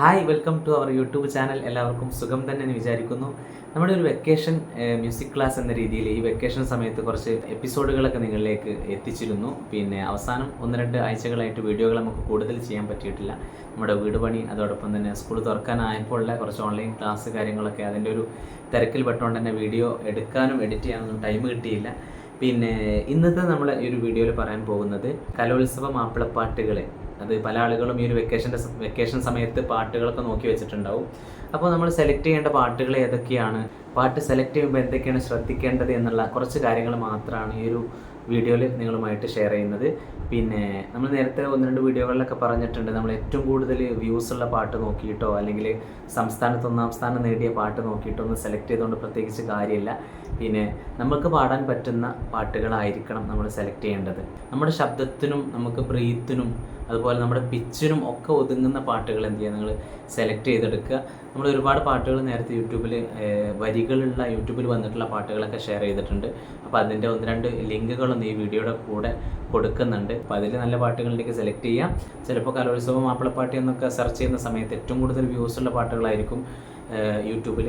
Hi welcome to our YouTube channel. എല്ലാവർക്കും സുഖം തന്നെ എന്ന് വിചാരിക്കുന്നു. നമ്മുടെ ഒരു വെക്കേഷൻ മ്യൂസിക് ക്ലാസ് എന്ന രീതിയിൽ ഈ വെക്കേഷൻ സമയത്ത് കുറച്ച് എപ്പിസോഡുകളൊക്കെ നിങ്ങളിലേക്ക് എത്തിച്ചിരുന്നു. പിന്നെ അവസാനം ഒന്ന് രണ്ട് ആഴ്ചകളായിട്ട് വീഡിയോകൾ നമുക്ക് കൂടുതൽ ചെയ്യാൻ പറ്റിയിട്ടില്ല. നമ്മുടെ വീട് പണി അതോടൊപ്പം തന്നെ സ്കൂൾ തുറക്കാനായപ്പോൾ ഉള്ള കുറച്ച് ഓൺലൈൻ ക്ലാസ് കാര്യങ്ങളൊക്കെ അതിന്റെ ഒരു തിരക്കിൽ പെട്ടുകൊണ്ട് തന്നെ വീഡിയോ എടുക്കാനും എഡിറ്റ് ചെയ്യാനൊന്നും ടൈം കിട്ടിയില്ല. പിന്നെ ഇന്നത്തെ നമ്മൾ ഈ ഒരു വീഡിയോയിൽ പറയാൻ പോകുന്നത് കലോത്സവ മാപ്പിളപ്പാട്ടുകളെ. അത് പല ആളുകളും ഈ ഒരു വെക്കേഷന്റെ വെക്കേഷൻ സമയത്ത് പാട്ടുകളൊക്കെ നോക്കി വെച്ചിട്ടുണ്ടാവും. അപ്പോൾ നമ്മൾ സെലക്ട് ചെയ്യേണ്ട പാട്ടുകൾ ഏതൊക്കെയാണ്? പാട്ട് സെലക്ട് ചെയ്യുമ്പോൾ എന്തൊക്കെയാണ് ശ്രദ്ധിക്കേണ്ടത് എന്നുള്ള കുറച്ച് കാര്യങ്ങൾ മാത്രമാണ് ഈ ഒരു വീഡിയോയിൽ നിങ്ങളുമായിട്ട് ഷെയർ ചെയ്യുന്നത്. പിന്നെ നമ്മൾ നേരത്തെ ഒന്ന് രണ്ട് വീഡിയോകളിലൊക്കെ പറഞ്ഞിട്ടുണ്ട് നമ്മൾ ഏറ്റവും കൂടുതൽ വ്യൂസ് ഉള്ള പാട്ട് നോക്കിയിട്ടോ അല്ലെങ്കിൽ സംസ്ഥാനത്ത് ഒന്നാം സ്ഥാനം നേടിയ പാട്ട് നോക്കിയിട്ടോ ഒന്ന് സെലക്ട് ചെയ്തുകൊണ്ട് പ്രത്യേകിച്ച് കാര്യമില്ല. പിന്നെ നമുക്ക് പാടാൻ പറ്റുന്ന പാട്ടുകളായിരിക്കണം നമ്മൾ സെലക്ട് ചെയ്യേണ്ടത്. നമ്മുടെ ശബ്ദത്തിനും നമുക്ക് ബ്രീത്തിനും അതുപോലെ നമ്മുടെ പിച്ചിനും ഒക്കെ ഒതുങ്ങുന്ന പാട്ടുകൾ എന്ത് ചെയ്യുക? നിങ്ങൾ സെലക്ട് ചെയ്തെടുക്കുക. നമ്മൾ ഒരുപാട് പാട്ടുകൾ നേരത്തെ യൂട്യൂബിൽ വരികളുള്ള യൂട്യൂബിൽ വന്നിട്ടുള്ള പാട്ടുകളൊക്കെ ഷെയർ ചെയ്തിട്ടുണ്ട്. അപ്പോൾ അതിന്റെ ഒന്ന് രണ്ട് ലിങ്കുകളൊന്നും ഈ വീഡിയോയുടെ കൂടെ കൊടുക്കുന്നുണ്ട്. അപ്പോൾ അതിൽ നല്ല പാട്ടുകളിലേക്ക് സെലക്ട് ചെയ്യാം. ചിലപ്പോൾ കലോത്സവം മാപ്പിളപ്പാട്ടി എന്നൊക്കെ സെർച്ച് ചെയ്യുന്ന സമയത്ത് ഏറ്റവും കൂടുതൽ വ്യൂസ് ഉള്ള പാട്ടുകളായിരിക്കും യൂട്യൂബിൽ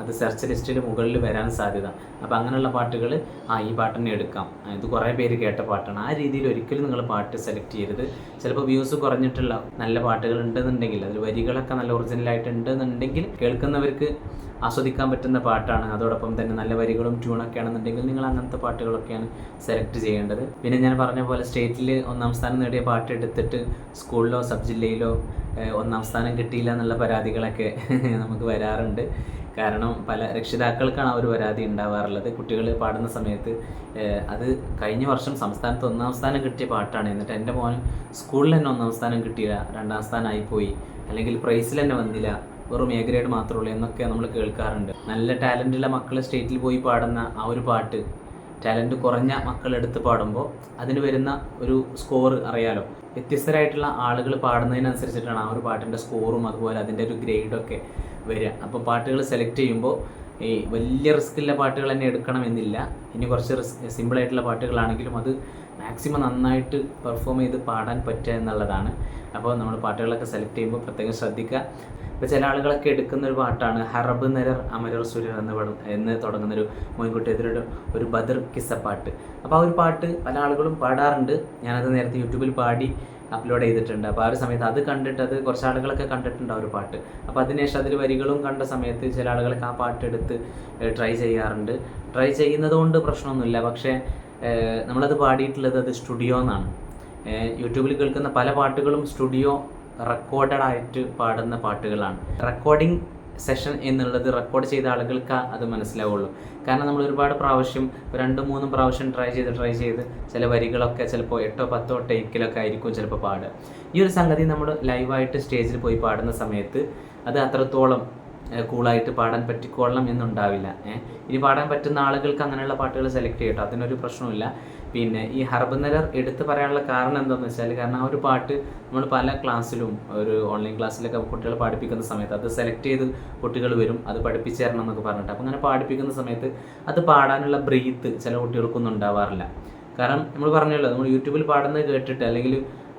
അത് സെർച്ച് ലിസ്റ്റിൽ മുകളിൽ വരാൻ സാധ്യത. അപ്പോൾ അങ്ങനെയുള്ള പാട്ടുകൾ ആ ഈ പാട്ട് തന്നെ എടുക്കാം. ഇത് കുറേ പേര് കേട്ട പാട്ടാണ്. ആ രീതിയിൽ ഒരിക്കലും നിങ്ങൾ പാട്ട് സെലക്ട് ചെയ്യരുത്. ചിലപ്പോൾ വ്യൂസ് കുറഞ്ഞിട്ടുള്ള നല്ല പാട്ടുകൾ ഉണ്ടെന്നുണ്ടെങ്കിൽ അതിൽ വരികളൊക്കെ നല്ല ഒറിജിനലായിട്ട് ഉണ്ടെന്നുണ്ടെങ്കിൽ കേൾക്കുന്നവർക്ക് ആസ്വദിക്കാൻ പറ്റുന്ന പാട്ടാണ്. അതോടൊപ്പം തന്നെ നല്ല വരികളും ട്യൂണൊക്കെ ആണെന്നുണ്ടെങ്കിൽ നിങ്ങൾ അങ്ങനത്തെ പാട്ടുകളൊക്കെയാണ് സെലക്ട് ചെയ്യേണ്ടത്. പിന്നെ ഞാൻ പറഞ്ഞ പോലെ സ്റ്റേറ്റിൽ ഒന്നാം സ്ഥാനം നേടിയ പാട്ട് എടുത്തിട്ട് സ്കൂളിലോ സബ് ജില്ലയിലോ ഒന്നാം സ്ഥാനം കിട്ടിയില്ല എന്നുള്ള പരാതികളൊക്കെ നമുക്ക് വരാറുണ്ട്. കാരണം പല രക്ഷിതാക്കൾക്കാണ് ആ ഒരു പരാതി ഉണ്ടാവാറുള്ളത്. കുട്ടികൾ പാടുന്ന സമയത്ത് അത് കഴിഞ്ഞ വർഷം സംസ്ഥാനത്ത് ഒന്നാം സ്ഥാനം കിട്ടിയ പാട്ടാണ്. എന്നിട്ട് എന്റെ മോൻ സ്കൂളിൽ തന്നെ ഒന്നാം സ്ഥാനം കിട്ടിയില്ല. രണ്ടാം സ്ഥാനമായി പോയി. അല്ലെങ്കിൽ പ്രൈസിൽ തന്നെ വന്നില്ല. വെറും എ ഗ്രേഡ് മാത്രമേ ഉള്ളൂ എന്നൊക്കെ നമ്മൾ കേൾക്കാറുണ്ട്. നല്ല ടാലന്റുള്ള മക്കൾ സ്റ്റേറ്റിൽ പോയി പാടുന്ന ആ ഒരു പാട്ട് ടാലന്റ് കുറഞ്ഞ മക്കളെടുത്ത് പാടുമ്പോൾ അതിന് വരുന്ന ഒരു സ്കോർ അറിയാലോ. വ്യത്യസ്തരായിട്ടുള്ള ആളുകൾ പാടുന്നതിനനുസരിച്ചിട്ടാണ് ആ ഒരു പാട്ടിന്റെ സ്കോറും അതുപോലെ അതിന്റെ ഒരു ഗ്രേഡൊക്കെ വരിക. അപ്പോൾ പാട്ടുകൾ സെലക്ട് ചെയ്യുമ്പോൾ ഈ വലിയ റിസ്ക്കുള്ള പാട്ടുകൾ തന്നെ എടുക്കണമെന്നില്ല. ഇനി കുറച്ച് റിസ്ക് സിമ്പിളായിട്ടുള്ള പാട്ടുകളാണെങ്കിലും അത് മാക്സിമം നന്നായിട്ട് പെർഫോം ചെയ്ത് പാടാൻ പറ്റുക എന്നുള്ളതാണ്. അപ്പോൾ നമ്മൾ പാട്ടുകളൊക്കെ സെലക്ട് ചെയ്യുമ്പോൾ പ്രത്യേകം ശ്രദ്ധിക്കുക. ഇപ്പോൾ ചില ആളുകളൊക്കെ എടുക്കുന്ന ഒരു പാട്ടാണ് ഹറബ് നരർ അമരർ സുരർ എന്ന് എന്ന് തുടങ്ങുന്നൊരു ഒരു മോയിൻകുട്ടി ഒരു ബദർ കിസ്സ പാട്ട്. അപ്പോൾ ആ ഒരു പാട്ട് പല ആളുകളും പാടാറുണ്ട്. ഞാനത് നേരത്തെ യൂട്യൂബിൽ പാടി അപ്ലോഡ് ചെയ്തിട്ടുണ്ട്. അപ്പോൾ ആ ഒരു സമയത്ത് അത് കണ്ടിട്ട് അത് കുറച്ച് ആളുകളൊക്കെ കണ്ടിട്ടുണ്ട് ആ ഒരു പാട്ട്. അപ്പോൾ അതിനുശേഷം അതിൽ വരികളും കണ്ട സമയത്ത് ചില ആളുകളൊക്കെ ആ പാട്ട് എടുത്ത് ട്രൈ ചെയ്യാറുണ്ട്. ട്രൈ ചെയ്യുന്നത് കൊണ്ട് പ്രശ്നമൊന്നുമില്ല. പക്ഷേ നമ്മളത് പാടിയിട്ടുള്ളത് അത് സ്റ്റുഡിയോ എന്നാണ്. യൂട്യൂബിൽ കേൾക്കുന്ന പല പാട്ടുകളും സ്റ്റുഡിയോ റെക്കോർഡഡ് ആയിട്ട് പാടുന്ന പാട്ടുകളാണ്. റെക്കോർഡിംഗ് സെഷൻ എന്നുള്ളത് റെക്കോർഡ് ചെയ്ത ആളുകൾക്ക് അത് മനസ്സിലാവുള്ളൂ. കാരണം നമ്മൾ ഒരുപാട് പ്രാവശ്യം രണ്ടും മൂന്നും പ്രാവശ്യം ട്രൈ ചെയ്ത് ട്രൈ ചെയ്ത് ചില വരികളൊക്കെ ചിലപ്പോൾ എട്ടോ പത്തോ ടേക്കിലൊക്കെ ആയിരിക്കും ചിലപ്പോൾ പാടുക. ഈ ഒരു സംഗതി നമ്മൾ ലൈവായിട്ട് സ്റ്റേജിൽ പോയി പാടുന്ന സമയത്ത് അത് അത്രത്തോളം കൂളായിട്ട് പാടാൻ പറ്റിക്കൊള്ളണം എന്നുണ്ടാവില്ല. ഇനി പാടാൻ പറ്റുന്ന ആളുകൾക്ക് അങ്ങനെയുള്ള പാട്ടുകൾ സെലക്ട് ചെയ്യട്ടോ. അതിനൊരു പ്രശ്നമില്ല പിന്നെ ഈ ഹർബനരർ എടുത്തു പറയാനുള്ള കാരണം എന്താണെന്ന് വെച്ചാൽ കാരണം ആ ഒരു പാട്ട് നമ്മൾ പല ക്ലാസ്സിലും ഒരു ഓൺലൈൻ ക്ലാസ്സിലൊക്കെ കുട്ടികൾ പാടിപ്പിക്കുന്ന സമയത്ത് അത് സെലക്ട് ചെയ്ത് കുട്ടികൾ വരും അത് പഠിപ്പിച്ചു തരണം എന്നൊക്കെ പറഞ്ഞിട്ട്. അപ്പോൾ അങ്ങനെ പഠിപ്പിക്കുന്ന സമയത്ത് അത് പാടാനുള്ള ബ്രീത്ത് ചില കുട്ടികൾക്കൊന്നും ഉണ്ടാവാറില്ല. കാരണം നമ്മൾ പറഞ്ഞല്ലോ നമ്മൾ യൂട്യൂബിൽ പാടുന്നത് കേട്ടിട്ട് അല്ലെങ്കിൽ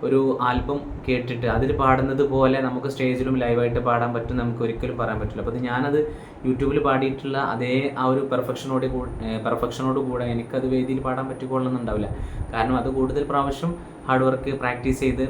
ഒരു ആൽബം കേട്ടിട്ട് അതിൽ പാടുന്നത് പോലെ നമുക്ക് സ്റ്റേജിലും ലൈവായിട്ട് പാടാൻ പറ്റും നമുക്ക് ഒരിക്കലും പറയാൻ പറ്റില്ല. അപ്പോൾ ഞാനത് യൂട്യൂബിൽ പാടിയിട്ടുള്ള അതേ ആ ഒരു പെർഫെക്ഷനോട് പെർഫെക്ഷനോട് കൂടെ എനിക്കത് വേദിയിൽ പാടാൻ പറ്റിക്കൊള്ളണമെന്നുണ്ടാവില്ല കാരണം അത് കൂടുതൽ പ്രാവശ്യം ഹാർഡ് വർക്ക് പ്രാക്ടീസ് ചെയ്ത്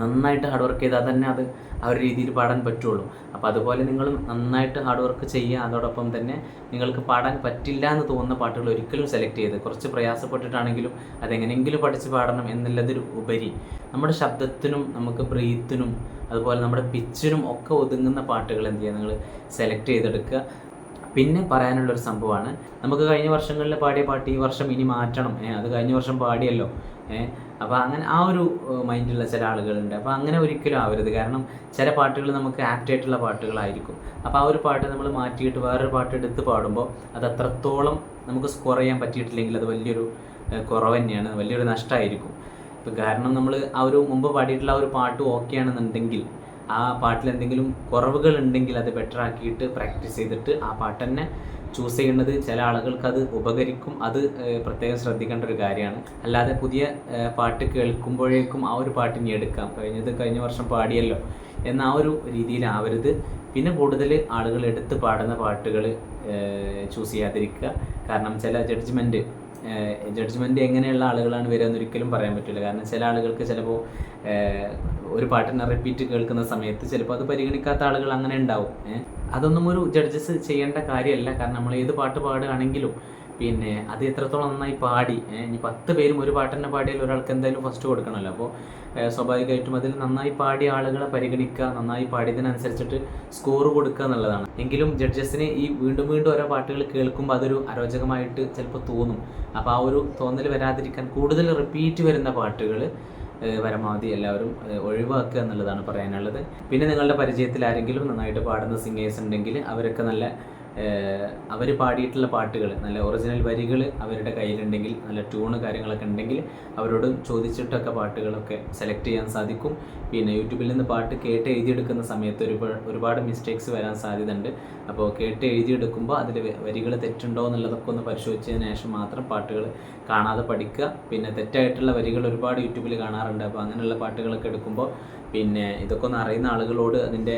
നന്നായിട്ട് ഹാർഡ് വർക്ക് ചെയ്താൽ തന്നെ അത് ആ ഒരു രീതിയിൽ പാടാൻ പറ്റുള്ളൂ. അപ്പോൾ അതുപോലെ നിങ്ങൾ നന്നായിട്ട് ഹാർഡ് വർക്ക് ചെയ്യുക. അതോടൊപ്പം തന്നെ നിങ്ങൾക്ക് പാടാൻ പറ്റില്ല എന്ന് തോന്നുന്ന പാട്ടുകൾ ഒരിക്കലും സെലക്ട് ചെയ്ത് കുറച്ച് പ്രയാസപ്പെട്ടിട്ടാണെങ്കിലും അതെങ്ങനെയെങ്കിലും പഠിച്ച് പാടണം എന്നുള്ളതിൽ ഉപരി. നമ്മുടെ ശബ്ദത്തിനും നമുക്ക് ബ്രീത്തിനും അതുപോലെ നമ്മുടെ പിച്ചിനും ഒക്കെ ഒതുങ്ങുന്ന പാട്ടുകൾ എന്ത് ചെയ്യുക? നിങ്ങൾ സെലക്ട് ചെയ്തെടുക്കുക. പിന്നെ പറയാനുള്ളൊരു സംഭവമാണ്. നമുക്ക് കഴിഞ്ഞ വർഷങ്ങളിൽ പാടിയ പാട്ട് ഈ വർഷം ഇനി മാറ്റണം. അത് കഴിഞ്ഞ വർഷം പാടിയല്ലോ. അപ്പോൾ അങ്ങനെ ആ ഒരു മൈൻഡുള്ള ചില ആളുകളുണ്ട്. അപ്പോൾ അങ്ങനെ ഒരിക്കലും ആവരുത്. കാരണം ചില പാട്ടുകൾ നമുക്ക് ആപ്റ്റ് ആയിട്ടുള്ള പാട്ടുകളായിരിക്കും. അപ്പോൾ ആ ഒരു പാട്ട് നമ്മൾ മാറ്റിയിട്ട് വേറൊരു പാട്ട് എടുത്ത് പാടുമ്പോൾ അത് അത്രത്തോളം നമുക്ക് സ്കോർ ചെയ്യാൻ പറ്റിയിട്ടില്ലെങ്കിൽ അത് വലിയൊരു കുറവ് തന്നെയാണ്. വലിയൊരു നഷ്ടമായിരിക്കും ഇപ്പം കാരണം നമ്മൾ ആ ഒരു മുമ്പ് പാടിയിട്ടുള്ള ആ ഒരു പാട്ട് ഓക്കെ ആണെന്നുണ്ടെങ്കിൽ ആ പാട്ടിൽ എന്തെങ്കിലും കുറവുകൾ ഉണ്ടെങ്കിൽ അത് ബെറ്റർ ആക്കിയിട്ട് പ്രാക്ടീസ് ചെയ്തിട്ട് ആ പാട്ട് തന്നെ ചൂസ് ചെയ്യുന്നത് ചില ആളുകൾക്ക് അത് ഉപകരിക്കും. അത് പ്രത്യേകം ശ്രദ്ധിക്കേണ്ട ഒരു കാര്യമാണ്. അല്ലാതെ പുതിയ പാട്ട് കേൾക്കുമ്പോഴേക്കും ആ ഒരു പാട്ട് ഇനി എടുക്കാം. കഴിഞ്ഞത് കഴിഞ്ഞ വർഷം പാടിയല്ലോ എന്ന ആ ഒരു രീതിയിലാവരുത്. പിന്നെ കൂടുതൽ ആളുകൾ എടുത്ത് പാടുന്ന പാട്ടുകൾ ചൂസ് ചെയ്യാതിരിക്കുക. കാരണം ചില ജഡ്ജ്മെന്റ് ജഡ്ജ്മെന്റ് എങ്ങനെയുള്ള ആളുകളാണ് വരിക എന്നൊരിക്കലും പറയാൻ പറ്റില്ല. കാരണം ചില ആളുകൾക്ക് ചിലപ്പോൾ ഒരു പാട്ടിനെ റിപ്പീറ്റ് കേൾക്കുന്ന സമയത്ത് ചിലപ്പോൾ അത് പരിഗണിക്കാത്ത ആളുകൾ അങ്ങനെ ഉണ്ടാവും. അതൊന്നും ഒരു ജഡ്ജസ് ചെയ്യേണ്ട കാര്യമല്ല. കാരണം നമ്മൾ ഏത് പാട്ട് പാടുകയാണെങ്കിലും പിന്നെ അത് എത്രത്തോളം നന്നായി പാടി ഇനി പത്ത് പേരും ഒരു പാട്ട് തന്നെ പാടിയാൽ ഒരാൾക്ക് എന്തായാലും ഫസ്റ്റ് കൊടുക്കണമല്ലോ. അപ്പോൾ സ്വാഭാവികമായിട്ടും അതിൽ നന്നായി പാടിയ ആളുകളെ പരിഗണിക്കുക നന്നായി പാടിയതിനനുസരിച്ചിട്ട് സ്കോർ കൊടുക്കുക എന്നുള്ളതാണ്. എങ്കിലും ജഡ്ജസിന് ഈ വീണ്ടും വീണ്ടും ഓരോ പാട്ടുകൾ കേൾക്കുമ്പോൾ അതൊരു അരോചകമായിട്ട് ചിലപ്പോൾ തോന്നും. അപ്പോൾ ആ ഒരു തോന്നൽ വരാതിരിക്കാൻ കൂടുതൽ റിപ്പീറ്റ് വരുന്ന പാട്ടുകൾ പരമാവധി എല്ലാവരും ഒഴിവാക്കുക എന്നുള്ളതാണ് പറയാനുള്ളത്. പിന്നെ നിങ്ങളുടെ പരിചയത്തിൽ ആരെങ്കിലും നന്നായിട്ട് പാടുന്ന സിംഗേഴ്സ് ഉണ്ടെങ്കിൽ അവരൊക്കെ നല്ല അവർ പാടിയിട്ടുള്ള പാട്ടുകൾ നല്ല ഒറിജിനൽ വരികൾ അവരുടെ കയ്യിലുണ്ടെങ്കിൽ നല്ല ട്യൂണ് കാര്യങ്ങളൊക്കെ ഉണ്ടെങ്കിൽ അവരോട് ചോദിച്ചിട്ടൊക്കെ പാട്ടുകളൊക്കെ സെലക്ട് ചെയ്യാൻ സാധിക്കും. പിന്നെ യൂട്യൂബിൽ നിന്ന് പാട്ട് കേട്ട് എഴുതിയെടുക്കുന്ന സമയത്ത് ഒരുപാട് ഒരുപാട് മിസ്റ്റേക്സ് വരാൻ സാധ്യതയുണ്ട്. അപ്പോൾ കേട്ട് എഴുതിയെടുക്കുമ്പോൾ അതിൽ വരികൾ തെറ്റുണ്ടോ എന്നുള്ളതൊക്കെ ഒന്ന് പരിശോധിച്ചതിന് ശേഷം മാത്രം പാട്ടുകൾ കാണാതെ പഠിക്കുക. പിന്നെ തെറ്റായിട്ടുള്ള വരികൾ ഒരുപാട് യൂട്യൂബിൽ കാണാറുണ്ട്. അപ്പോൾ അങ്ങനെയുള്ള പാട്ടുകളൊക്കെ എടുക്കുമ്പോൾ പിന്നെ ഇതൊക്കെ ഒന്ന് അറിയുന്ന ആളുകളോട് അതിന്റെ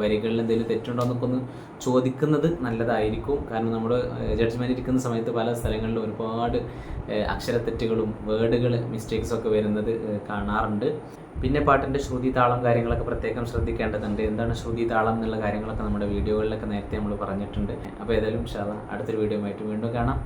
വരികളിൽ എന്തെങ്കിലും തെറ്റുണ്ടോ എന്നൊക്കെ ഒന്ന് ചോദിക്കുന്നത് നല്ലതായിരിക്കും. കാരണം നമ്മൾ ജഡ്ജ്മെന്റ് ഇരിക്കുന്ന സമയത്ത് പല സ്ഥലങ്ങളിലും ഒരുപാട് അക്ഷരത്തെറ്റുകളും വേർഡുകൾ മിസ്റ്റേക്സ് ഒക്കെ വരുന്നത് കാണാറുണ്ട്. പിന്നെ പാട്ടിന്റെ ശ്രുതി താളം കാര്യങ്ങളൊക്കെ പ്രത്യേകം ശ്രദ്ധിക്കേണ്ടതുണ്ട്. എന്താണ് ശ്രുതി താളം എന്നുള്ള കാര്യങ്ങളൊക്കെ നമ്മുടെ വീഡിയോകളിലൊക്കെ നേരത്തെ നമ്മൾ പറഞ്ഞിട്ടുണ്ട്. അപ്പോൾ ഏതായാലും ഷാ അടുത്തൊരു വീഡിയോ ആയിട്ട് വീണ്ടും കാണാം.